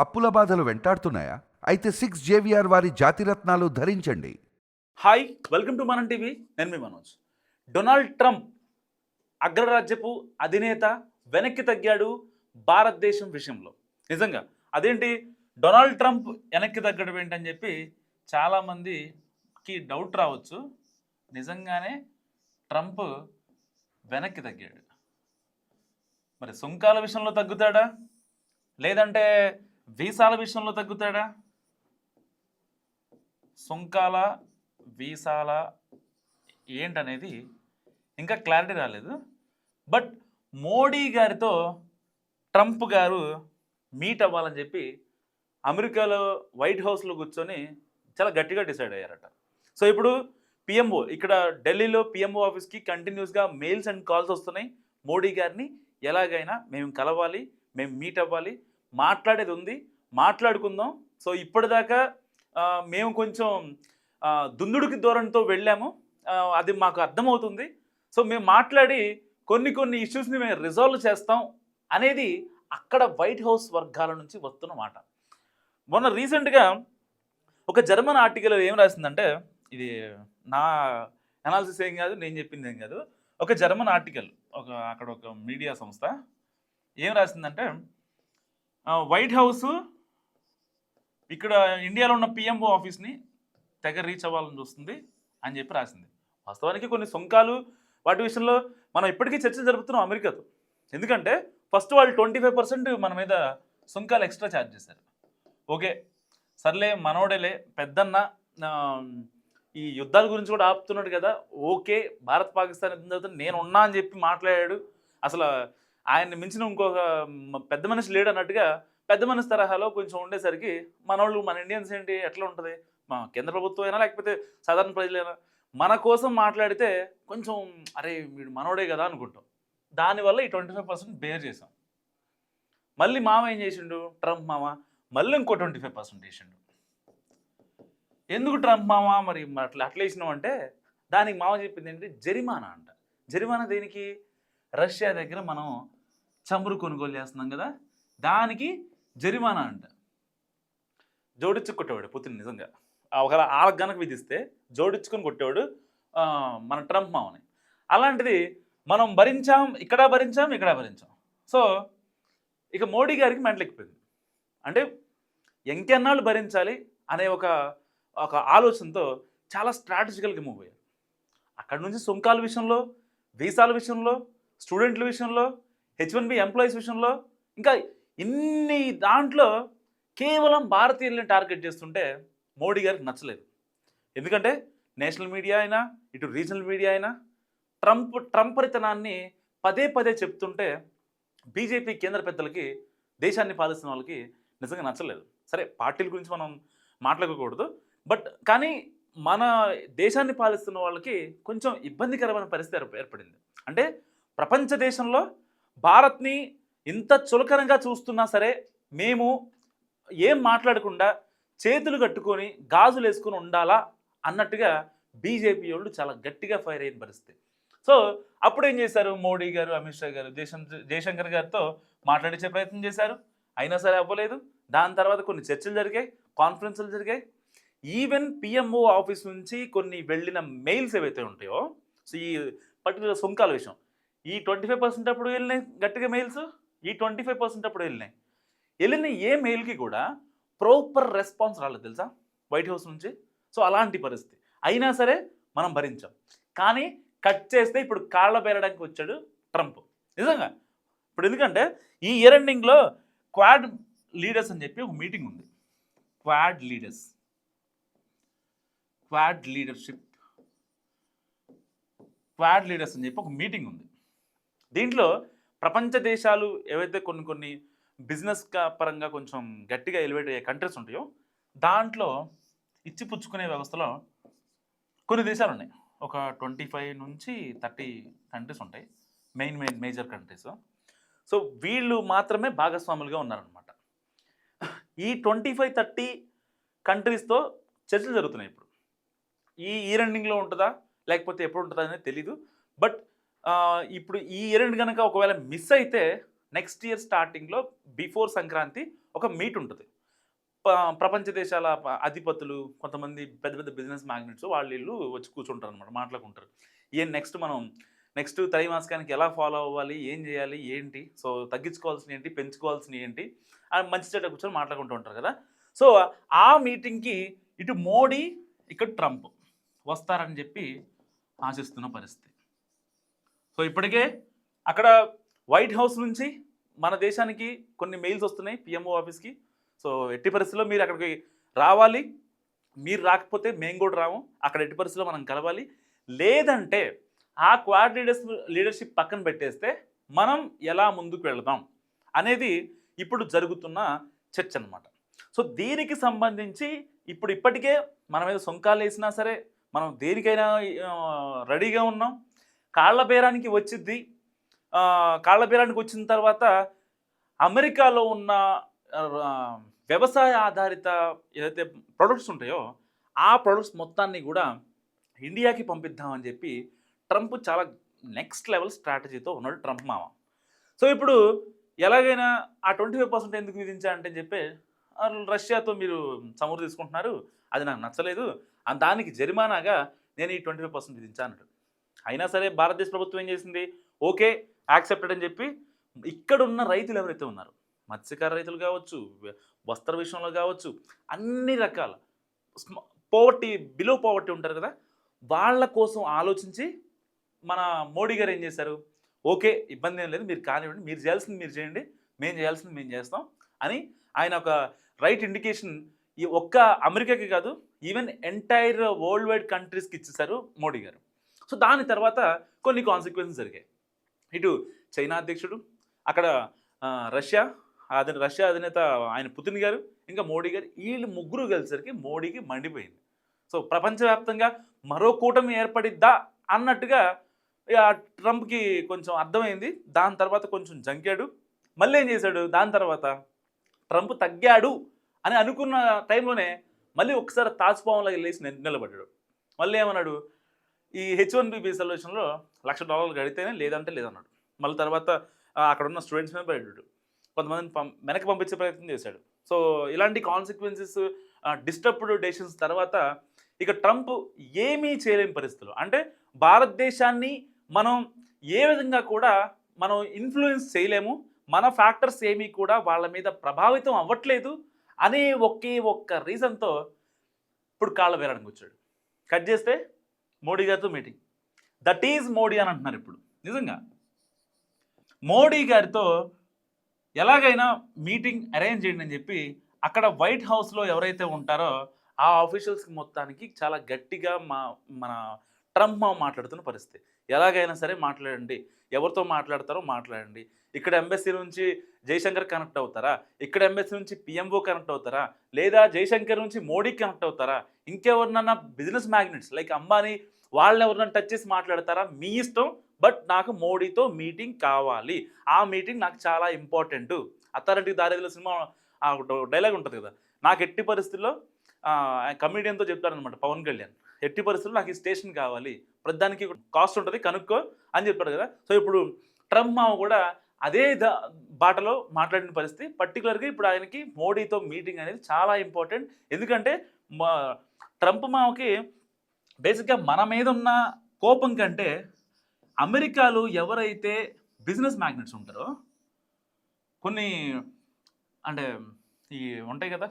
అప్పుల బాధలు వెంటాడుతున్నాయా? అయితే సిక్స్ జేవిఆర్ వారి జాతిరత్నాలు ధరించండి. Hi welcome to Manam TV నేను మీ మనోజ్. డొనాల్డ్ ట్రంప్ అగ్రరాజ్యపు అధినేత వెనక్కి తగ్గాడు భారతదేశం విషయంలో. నిజంగా అదేంటి? డొనాల్డ్ ట్రంప్ వెనక్కి తగ్గడం ఏంటని చెప్పి చాలామందికి డౌట్ రావచ్చు. నిజంగానే ట్రంప్ వెనక్కి తగ్గాడు. మరి సుంకాల విషయంలో తగ్గుతాడా? లేదంటే వీసాల విషయంలో తగ్గుతాడా? సుంకాల వీసాల ఏంటనేది ఇంకా క్లారిటీ రాలేదు. బట్ మోడీ గారితో ట్రంప్ గారు మీట్ అవ్వాలని చెప్పి అమెరికాలో వైట్ హౌస్లో కూర్చొని చాలా గట్టిగా డిసైడ్ అయ్యారట. సో ఇప్పుడు పిఎంఓ ఇక్కడ ఢిల్లీలో పిఎంఓ ఆఫీస్కి కంటిన్యూస్గా మెయిల్స్ అండ్ కాల్స్ వస్తున్నాయి. మోడీ గారిని ఎలాగైనా మేము కలవాలి మేము మీట్ అవ్వాలి మాట్లాడేది ఉంది మాట్లాడుకుందాం. సో ఇప్పటిదాకా మేము కొంచెం దుందుడికి ధోరణితో వెళ్ళాము. అది మాకు అర్థమవుతుంది. సో మేము మాట్లాడి కొన్ని కొన్ని ఇష్యూస్ని మేము రిజాల్వ్ చేస్తాం అనేది అక్కడ వైట్ హౌస్ వర్గాల నుంచి వస్తున్న మాట. మొన్న రీసెంట్గా ఒక జర్మన్ ఆర్టికల్ ఏం రాసిందంటే ఇది నా అనాలిసిస్ ఏం కాదు నేను చెప్పింది ఏం కాదు. ఒక జర్మన్ ఆర్టికల్ ఒక అక్కడ ఒక మీడియా సంస్థ ఏం రాసిందంటే వైట్ హౌస్ ఇక్కడ ఇండియాలో ఉన్న పిఎంఓ ఆఫీస్ని తెగ రీచ్ అవ్వాలని చూస్తుంది అని చెప్పి రాసింది. వాస్తవానికి కొన్ని సుంకాలు వాటి విషయంలో మనం ఇప్పటికీ చర్చ జరుపుతున్నాం అమెరికాతో. ఎందుకంటే ఫస్ట్ వాళ్ళు ట్వంటీ ఫైవ్ పర్సెంట్ మన మీద సుంకాలు ఎక్స్ట్రా ఛార్జ్ చేశారు. ఓకే సర్లే మనోడేలే పెద్దన్న ఈ యుద్ధాల గురించి కూడా ఆపుతున్నాడు కదా ఓకే భారత్ పాకిస్తాన్ యుద్ధం జరుగుతుంది నేను ఉన్నా అని చెప్పి మాట్లాడాడు. అసలు ఆయన్ని మించిన ఇంకొక పెద్ద మనిషి లేడు అన్నట్టుగా పెద్ద మనిషి తరహాలో కొంచెం ఉండేసరికి మనోళ్ళు మన ఇండియన్స్ ఏంటి ఎట్లా ఉంటుంది? మా కేంద్ర ప్రభుత్వం అయినా లేకపోతే సాధారణ ప్రజలైనా మన కోసం మాట్లాడితే కొంచెం అరే వీడు మనోడే కదా అనుకుంటాం. దానివల్ల ఈ ట్వంటీ ఫైవ్ పర్సెంట్ బేర్ చేసాం మళ్ళీ మామ ఏం చేసిండు? ట్రంప్ మామ మళ్ళీ ఇంకో ట్వంటీ ఫైవ్ పర్సెంట్ వేసిండు ఎందుకు ట్రంప్ మామ? మరి మరి అట్లా అట్లా వేసినాం అంటే దానికి మామ చెప్పింది ఏంటి? జరిమానా అంట. జరిమానా దేనికి? రష్యా దగ్గర మనం చమురు కొనుగోలు చేస్తున్నాం కదా దానికి జరిమానా అంట. జోడించుకు కొట్టేవాడు పుతిన్ నిజంగా. ఒకవేళ వాళ్ళకి గనక విధిస్తే జోడించుకొని కొట్టేవాడు మన ట్రంప్ మామని. అలాంటిది మనం భరించాం ఇక్కడ భరించాం ఇక్కడ భరించాం. సో ఇక మోడీ గారికి మెంటలెక్కిపోయింది అంటే ఎంకెన్నాళ్ళు భరించాలి అనే ఒక ఒక ఆలోచనతో చాలా స్ట్రాటజికల్గా మూవ్ అయ్యారు. అక్కడ నుంచి సుంకాల విషయంలో వీసాల విషయంలో స్టూడెంట్ల విషయంలో హెచ్ వన్ బి ఎంప్లాయీస్ విషయంలో ఇంకా ఇన్ని దాంట్లో కేవలం భారతీయుల్ని టార్గెట్ చేస్తుంటే మోడీ గారికి నచ్చలేదు. ఎందుకంటే నేషనల్ మీడియా అయినా ఇటు రీజనల్ మీడియా అయినా ట్రంప్ ట్రంపరితనాన్ని పదే పదే చెప్తుంటే బీజేపీ కేంద్ర పెద్దలకి దేశాన్ని పాలిస్తున్న వాళ్ళకి నిజంగా నచ్చలేదు. సరే పార్టీల గురించి మనం మాట్లాడకూడదు. బట్ కానీ మన దేశాన్ని పాలిస్తున్న వాళ్ళకి కొంచెం ఇబ్బందికరమైన పరిస్థితి ఏర్పడింది. అంటే ప్రపంచ దేశంలో భారత్ని ఇంత చులకనగా చూస్తున్నా సరే మేము ఏం మాట్లాడకుండా చేతులు కట్టుకొని గాజులు వేసుకొని ఉండాలా అన్నట్టుగా బీజేపీ వాళ్ళు చాలా గట్టిగా ఫైర్ అయిన పరిస్థితి. సో అప్పుడు ఏం చేశారు? మోడీ గారు అమిత్ షా గారు జయశంకర్ జయశంకర్ గారితో మాట్లాడించే ప్రయత్నం చేశారు. అయినా సరే అవ్వలేదు. దాని తర్వాత కొన్ని చర్చలు జరిగాయి కాన్ఫరెన్సులు జరిగాయి. ఈవెన్ పిఎంఓ ఆఫీస్ నుంచి కొన్ని వెళ్ళిన మెయిల్స్ ఏవైతే ఉంటాయో సో ఈ పర్టికులర్ సుంకాల విషయం ఈ ట్వంటీ ఫైవ్ పర్సెంట్ అప్పుడు వెళ్ళినాయి గట్టిగా మెయిల్స్ ఈ ట్వంటీ ఫైవ్ పర్సెంట్ అప్పుడు వెళ్ళినాయి. వెళ్ళిన ఏ మెయిల్కి కూడా ప్రాపర్ రెస్పాన్స్ రాలేదు తెలుసా? వైట్ హౌస్ నుంచి. సో అలాంటి పరిస్థితి. అయినా సరే మనం భరించాం. కానీ కట్ చేస్తే ఇప్పుడు కాళ్ళ పేరడానికి వచ్చాడు ట్రంప్ నిజంగా. ఇప్పుడు ఎందుకంటే ఈ ఇయర్ ఎండింగ్లో క్వాడ్ లీడర్స్ అని చెప్పి ఒక మీటింగ్ ఉంది. Quad leaders Quad leadership Quad leaders అని చెప్పి ఒక మీటింగ్ ఉంది. దీంట్లో ప్రపంచ దేశాలు ఏవైతే కొన్ని కొన్ని బిజినెస్ పరంగా కొంచెం గట్టిగా ఎలివేట్ అయ్యే కంట్రీస్ ఉంటాయో దాంట్లో ఇచ్చి పుచ్చుకునే వ్యవస్థలో కొన్ని దేశాలు ఉన్నాయి. ఒక ట్వంటీ ఫైవ్ నుంచి థర్టీ కంట్రీస్ ఉంటాయి. Main main major countries so వీళ్ళు మాత్రమే భాగస్వాములుగా ఉన్నారనమాట ఈ ట్వంటీ ఫైవ్ థర్టీ కంట్రీస్తో చర్చలు జరుగుతున్నాయి ఇప్పుడు. ఈ ఈ రన్నింగ్లో ఉంటుందా? లేకపోతే ఎప్పుడు ఉంటుందా అనేది తెలీదు. బట్ ఇప్పుడు ఈ ఇయర్ ఎండ్ కనుక ఒకవేళ మిస్ అయితే నెక్స్ట్ ఇయర్ స్టార్టింగ్లో బిఫోర్ సంక్రాంతి ఒక మీట్ ఉంటుంది. ప్రపంచ దేశాల అధిపతులు కొంతమంది పెద్ద పెద్ద బిజినెస్ మ్యాగ్నెట్స్ వాళ్ళు వీళ్ళు వచ్చి కూర్చుంటారు అనమాట మాట్లాడుకుంటారు. ఏం నెక్స్ట్ మనం నెక్స్ట్ త్రైమాసికానికి ఎలా ఫాలో అవ్వాలి ఏం చేయాలి ఏంటి? సో తగ్గించుకోవాల్సిన ఏంటి పెంచుకోవాల్సిన ఏంటి? అని మంచి చెడ్డ కూర్చొని మాట్లాడుకుంటూ ఉంటారు కదా. సో ఆ మీటింగ్కి ఇటు మోడీ ఇక్కడ ట్రంప్ వస్తారని చెప్పి ఆశిస్తున్న పరిస్థితి. సో ఇప్పటికే అక్కడ వైట్ హౌస్ నుంచి మన దేశానికి కొన్ని మెయిల్స్ వస్తున్నాయి పిఎంఓ ఆఫీస్కి. సో ఎట్టి పరిస్థితుల్లో మీరు అక్కడికి రావాలి. మీరు రాకపోతే మేము కూడా రాము. అక్కడ ఎట్టి పరిస్థితుల్లో మనం కలవాలి. లేదంటే ఆ క్వాడ్ లీడర్స్ లీడర్షిప్ పక్కన పెట్టేస్తే మనం ఎలా ముందుకు వెళదాం అనేది ఇప్పుడు జరుగుతున్న చర్చ అనమాట సో దీనికి సంబంధించి ఇప్పుడు ఇప్పటికే మన మీద సొంకాలు వేసినా సరే మనం దేనికైనా రెడీగా ఉన్నాం. కాళ్ళ బేరానికి వచ్చింది కాళ్ళ బేరానికి వచ్చిన తర్వాత అమెరికాలో ఉన్న వ్యవసాయ ఆధారిత ఏదైతే ప్రొడక్ట్స్ ఉంటాయో ఆ ప్రొడక్ట్స్ మొత్తాన్ని కూడా ఇండియాకి పంపిద్దామని చెప్పి ట్రంప్ చాలా నెక్స్ట్ లెవెల్ స్ట్రాటజీతో ఉన్నాడు ట్రంప్ మామ. సో ఇప్పుడు ఎలాగైనా ఆ ట్వంటీ ఫైవ్ పర్సెంట్ ఎందుకు విధించారంటే చెప్పి రష్యాతో మీరు చమురు తీసుకుంటున్నారు అది నాకు నచ్చలేదు. దానికి జరిమానాగా నేను ఈ ట్వంటీ ఫైవ్ పర్సెంట్ విధించాను అయినా సరే భారతదేశ ప్రభుత్వం ఏం చేసింది? ఓకే యాక్సెప్టెడ్ అని చెప్పి ఇక్కడున్న రైతులు ఎవరైతే ఉన్నారు మత్స్యకార రైతులు కావచ్చు వస్త్ర విషయంలో కావచ్చు అన్ని రకాల పోవర్టీ బిలో పోవర్టీ ఉంటారు కదా వాళ్ళ కోసం ఆలోచించి మన మోడీ గారు ఏం చేశారు? ఓకే ఇబ్బంది ఏం లేదు మీరు కానివ్వండి మీరు చేయాల్సింది మీరు చేయండి మేము చేయాల్సింది మేము చేస్తాం అని ఆయన ఒక రైట్ ఇండికేషన్ ఈ ఒక్క అమెరికాకి కాదు ఈవెన్ ఎంటైర్ వరల్డ్ వైడ్ కంట్రీస్కి ఇచ్చేసారు మోడీ గారు. సో దాని తర్వాత కొన్ని కాన్సిక్వెన్సెస్ జరిగాయి. ఇటు చైనా అధ్యక్షుడు అక్కడ రష్యా అదే రష్యా అధినేత ఆయన పుతిన్ గారు ఇంకా మోడీ గారు వీళ్ళు ముగ్గురు కలిసరికి మోడీకి మండిపోయింది. సో ప్రపంచవ్యాప్తంగా మరో కూటమి ఏర్పడిద్దా అన్నట్టుగా ట్రంప్కి కొంచెం అర్థమైంది. దాని తర్వాత కొంచెం జంకాడు. మళ్ళీ ఏం చేశాడు? దాని తర్వాత ట్రంప్ తగ్గాడు అని అనుకున్న టైంలోనే మళ్ళీ ఒకసారి తాజ్పావంలో వెళ్ళేసి నిలబడ్డాడు. మళ్ళీ ఏమన్నాడు? ఈ హెచ్ వన్ బి వీసా విషయంలో లక్ష డాలర్లు కడితేనే లేదంటే లేదన్నాడు. మళ్ళీ తర్వాత అక్కడ ఉన్న స్టూడెంట్స్ మీద పడ్డాడు కొంతమందిని పం వెనక్కి పంపించే ప్రయత్నం చేశాడు. సో ఇలాంటి కాన్సిక్వెన్సెస్ డిస్టర్బ్డ్ డెసిషన్స్ తర్వాత ఇక ట్రంప్ ఏమీ చేయలేని పరిస్థితులు. అంటే భారతదేశాన్ని మనం ఏ విధంగా కూడా మనం ఇన్ఫ్లుయెన్స్ చేయలేము మన ఫ్యాక్టర్స్ ఏమీ కూడా వాళ్ళ మీద ప్రభావితం అవ్వట్లేదు అనే ఒకే ఒక్క రీజన్తో ఇప్పుడు కాళ్ళ వేరడానికి వచ్చాడు. కట్ చేస్తే మోడీ గారితో మీటింగ్. దట్ ఈజ్ మోడీ అని అంటున్నారు ఇప్పుడు. నిజంగా మోడీ గారితో ఎలాగైనా మీటింగ్ అరేంజ్ చేయండి అని చెప్పి అక్కడ వైట్ హౌస్లో ఎవరైతే ఉంటారో ఆ ఆఫీషియల్స్కి మొత్తానికి చాలా గట్టిగా మా మన ట్రంప్ మా మాట్లాడుతున్న పరిస్థితి. ఎలాగైనా సరే మాట్లాడండి. ఎవరితో మాట్లాడతారో మాట్లాడండి. ఇక్కడ ఎంబసీ నుంచి జైశంకర్ కనెక్ట్ అవుతారా? ఇక్కడ ఎంబెస్సీ నుంచి పిఎంఓ కనెక్ట్ అవుతారా? లేదా జైశంకర్ నుంచి మోడీ కనెక్ట్ అవుతారా? ఇంకెవరినన్నా బిజినెస్ మ్యాగ్నెట్స్ లైక్ అంబానీ వాళ్ళని ఎవరినైనా టచ్ చేసి మాట్లాడతారా? మీ ఇష్టం బట్ నాకు మోడీతో మీటింగ్ కావాలి. ఆ మీటింగ్ నాకు చాలా ఇంపార్టెంట్. అథారిటీ దారిద్ర సినిమా డైలాగ్ ఉంటుంది కదా. నాకు ఎట్టి పరిస్థితుల్లో కమిడియన్తో చెప్తారనమాట పవన్ కళ్యాణ్. ఎట్టి పరిస్థితుల్లో నాకు ఈ స్టేషన్ కావాలి. ప్రతిదానికి కాస్ట్ ఉంటుంది కనుక్కో అని చెప్పాడు కదా. సో ఇప్పుడు ట్రంప్ మామ కూడా అదే బాటలో మాట్లాడిన పరిస్థితి. పర్టికులర్గా ఇప్పుడు ఆయనకి మోడీతో మీటింగ్ అనేది చాలా ఇంపార్టెంట్. ఎందుకంటే మా ట్రంప్ మామకి బేసిక్గా మన మీద ఉన్న కోపం కంటే అమెరికాలో ఎవరైతే బిజినెస్ మ్యాగ్నెట్స్ ఉంటారో కొన్ని అంటే ఈ ఉంటాయి కదా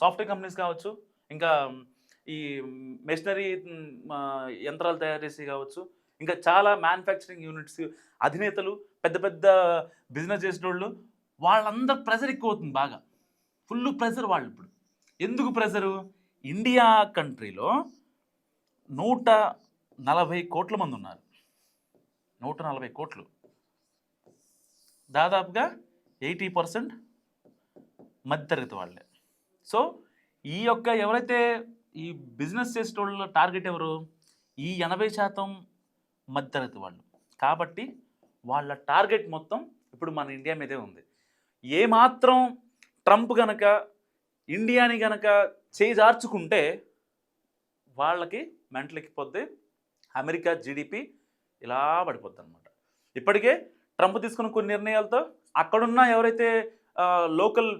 సాఫ్ట్వేర్ కంపెనీస్ కావచ్చు ఇంకా ఈ మెషినరీ యంత్రాలు తయారు చేసి కావచ్చు ఇంకా చాలా మ్యానుఫ్యాక్చరింగ్ యూనిట్స్ అధినేతలు పెద్ద పెద్ద బిజినెస్ చేసిన వాళ్ళు వాళ్ళందరూ ప్రెజర్ ఎక్కువ అవుతుంది బాగా. ఫుల్ ప్రెజర్ వాళ్ళు ఇప్పుడు. ఎందుకు ప్రెజరు ఇండియా కంట్రీలో నూట నలభై కోట్ల మంది ఉన్నారు. నూట నలభై కోట్లు. దాదాపుగా ఎయిటీ పర్సెంట్ మధ్యతరగతి వాళ్ళే. సో ఈ యొక్క ఎవరైతే ఈ బిజినెస్ చేసేటోళ్ళ టార్గెట్ ఎవరు? ఈ ఎనభై శాతం మధ్యతరగతి వాళ్ళు. కాబట్టి వాళ్ళ టార్గెట్ మొత్తం ఇప్పుడు మన ఇండియా మీదే ఉంది. ఏమాత్రం ట్రంప్ గనక ఇండియాని గనక చేజార్చుకుంటే వాళ్ళకి మెంటల్ అమెరికా జీడిపి ఇలా పడిపోద్ది అనమాట ఇప్పటికే ట్రంప్ తీసుకున్న కొన్ని నిర్ణయాలతో అక్కడున్న ఎవరైతే లోకల్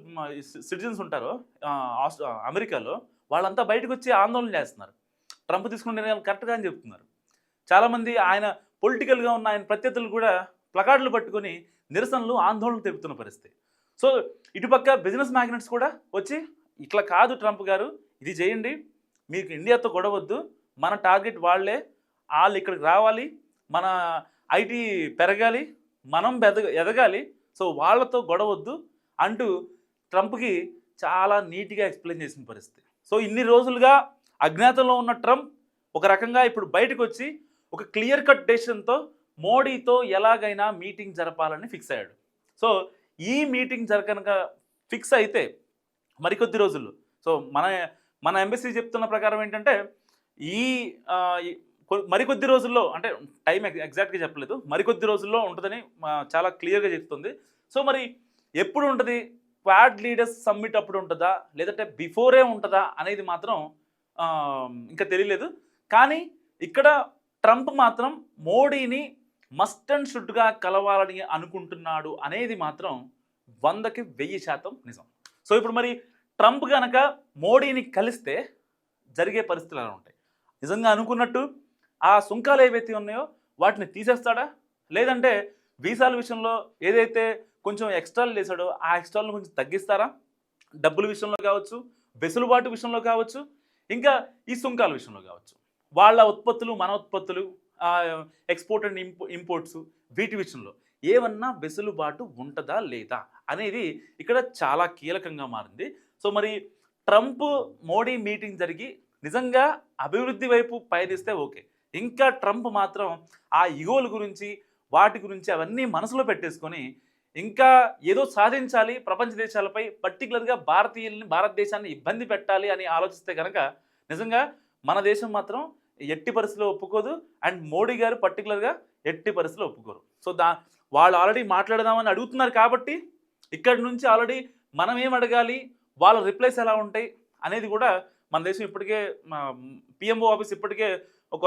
సిటిజన్స్ ఉంటారో అమెరికాలో వాళ్ళంతా బయటకు వచ్చి ఆందోళన చేస్తున్నారు. ట్రంప్ తీసుకున్న నిర్ణయాలు కరెక్ట్గా అని చెప్తున్నారు. చాలామంది ఆయన పొలిటికల్గా ఉన్న ఆయన ప్రత్యర్థులు కూడా ప్లకార్డులు పట్టుకొని నిరసనలు ఆందోళనలు తెలుపుతున్న పరిస్థితి. సో ఇటుపక్క బిజినెస్ మ్యాగ్నెట్స్ కూడా వచ్చి ఇట్లా కాదు ట్రంప్ గారు ఇది చేయండి మీకు ఇండియాతో గొడవద్దు మన టార్గెట్ వాళ్ళే వాళ్ళు ఇక్కడికి రావాలి మన ఐటీ పెరగాలి మనం ఎదగ ఎదగాలి సో వాళ్ళతో గొడవద్దు అంటూ ట్రంప్కి చాలా నీట్గా ఎక్స్ప్లెయిన్ చేసిన పరిస్థితి. సో ఇన్ని రోజులుగా అజ్ఞాతంలో ఉన్న ట్రంప్ ఒక రకంగా ఇప్పుడు బయటకు వచ్చి ఒక క్లియర్ కట్ డెసిషన్తో మోడీతో ఎలాగైనా మీటింగ్ జరపాలని ఫిక్స్ అయ్యాడు. సో ఈ మీటింగ్ జరగనక ఫిక్స్ అయితే మరికొద్ది రోజులు. సో మన మన ఎంబసీ చెప్తున్న ప్రకారం ఏంటంటే ఈ మరికొద్ది రోజుల్లో అంటే టైం ఎగ్జాక్ట్గా చెప్పలేదు. మరికొద్ది రోజుల్లో ఉంటుందని చాలా క్లియర్గా చెప్తుంది. సో మరి ఎప్పుడు ఉంటుంది? క్వాడ్ లీడర్స్ సమ్మిట్ అప్పుడు ఉంటుందా? లేదంటే బిఫోరే ఉంటుందా అనేది మాత్రం ఇంకా తెలియలేదు. కానీ ఇక్కడ ట్రంప్ మాత్రం మోడీని మస్ట్ అండ్ షుడ్గా కలవాలని అనుకుంటున్నాడు అనేది మాత్రం వందకి వెయ్యి శాతం నిజం. సో ఇప్పుడు మరి ట్రంప్ కనుక మోడీని కలిస్తే జరిగే పరిస్థితులు ఎలా ఉంటాయి? నిజంగా అనుకున్నట్టు ఆ సుంకాలు ఏవైతే ఉన్నాయో వాటిని తీసేస్తాడా? లేదంటే వీసాల విషయంలో ఏదైతే కొంచెం ఎక్స్ట్రాలు చేశాడో ఆ ఎక్స్ట్రాలను కొంచెం తగ్గిస్తారా? డబ్బుల విషయంలో కావచ్చు వెసులుబాటు విషయంలో కావచ్చు ఇంకా ఈ సుంకాల విషయంలో కావచ్చు. వాళ్ళ ఉత్పత్తులు మన ఉత్పత్తులు ఎక్స్పోర్ట్ అండ్ ఇంపోర్ట్స్ వీటి విషయంలో ఏమన్నా వెసులుబాటు ఉంటుందా లేదా అనేది ఇక్కడ చాలా కీలకంగా మారింది. సో మరి ట్రంప్ మోడీ మీటింగ్ జరిగి నిజంగా అభివృద్ధి వైపు పయనిస్తే ఓకే. ఇంకా ట్రంప్ మాత్రం ఆ ఇగోల గురించి వాటి గురించి అవన్నీ మనసులో పెట్టేసుకొని ఇంకా ఏదో సాధించాలి ప్రపంచ దేశాలపై పర్టికులర్గా భారతీయుల్ని భారతదేశాన్ని ఇబ్బంది పెట్టాలి అని ఆలోచిస్తే కనుక నిజంగా మన దేశం మాత్రం ఎట్టి పరిస్థితిలో ఒప్పుకోదు అండ్ మోడీ గారు పర్టికులర్గా ఎట్టి పరిస్థితిలో ఒప్పుకోరు. సో దా వాళ్ళు ఆల్రెడీ మాట్లాడదామని అడుగుతున్నారు కాబట్టి ఇక్కడి నుంచి ఆల్రెడీ మనం ఏం అడగాలి వాళ్ళ రిప్లైస్ ఎలా ఉంటాయి అనేది కూడా మన దేశం ఇప్పటికే పిఎంఓ ఆఫీస్ ఇప్పటికే ఒక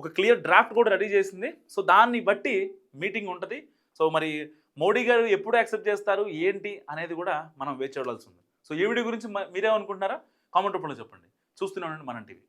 ఒక క్లియర్ డ్రాఫ్ట్ కూడా రెడీ చేసింది. సో దాన్ని బట్టి మీటింగ్ ఉంటుంది. సో మరి మోడీ గారు ఎప్పుడు యాక్సెప్ట్ చేస్తారు ఏంటి అనేది కూడా మనం వేచి చూడాల్సి ఉంది. సో ఈ వీడియో గురించి మీరేమనుకుంటున్నారా? కామెంట్ రూపంలో చెప్పండి. చూస్తూనే ఉండండి మన టీవీ.